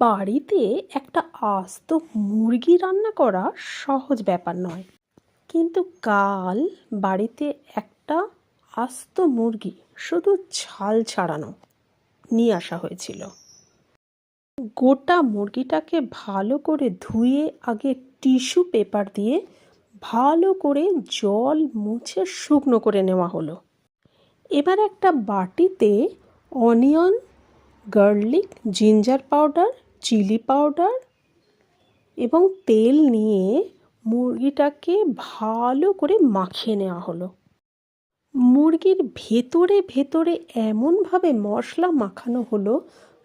বাড়িতে একটা আস্ত মুরগি রান্না করা সহজ ব্যাপার নয়। কিন্তু কাল বাড়িতে একটা আস্ত মুরগি শুধু ছাল ছাড়ানো নিয়ে আসা হয়েছিল। গোটা মুরগিটাকে ভালো করে ধুয়ে আগে টিস্যু পেপার দিয়ে ভালো করে জল মুছে শুকনো করে নেওয়া হলো। এবার একটা বাটিতে onion, garlic, ginger powder chilli powder এবং তেল নিয়ে মুরগিটাকে ভালো করে মাখিয়ে নেওয়া হলো। মুরগির ভেতরে ভেতরে এমনভাবে মশলা মাখানো হলো,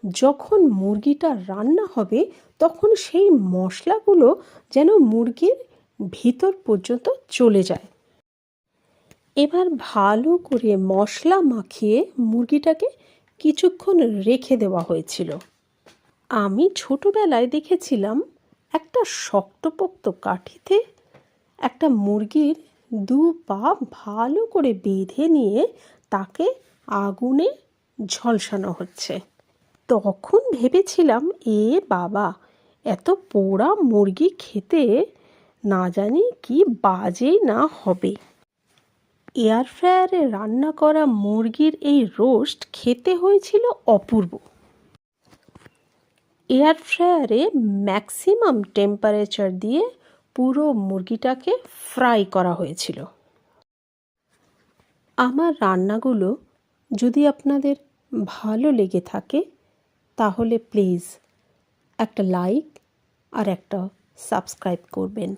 যখন মুরগিটা রান্না হবে তখন সেই মশলাগুলো যেন মুরগির ভিতর পর্যন্ত চলে যায়। এবার ভালো করে মশলা মাখিয়ে মুরগিটাকে কিছুক্ষণ রেখে দেওয়া হয়েছিল। আমি ছোটোবেলায় দেখেছিলাম একটা শক্তপোক্ত কাঠিতে একটা মুরগির দু পা ভালো করে বেঁধে নিয়ে তাকে আগুনে ঝলসানো হচ্ছে। তখন ভেবেছিলাম, এ বাবা, এত পোড়া মুরগি খেতে না জানি কি বাজেই না হবে। এয়ার ফ্রায়ারে রান্না করা মুরগির এই রোস্ট খেতে হয়েছিল অপূর্ব। এয়ার ফ্রায়ারে ম্যাক্সিমাম টেম্পারেচার দিয়ে পুরো মুরগিটাকে ফ্রাই করা হয়েছিল। আমার রান্নাগুলো যদি আপনাদের ভালো লেগে থাকে, তাহলে প্লিজ একটা লাইক আর একটা সাবস্ক্রাইব করবেন।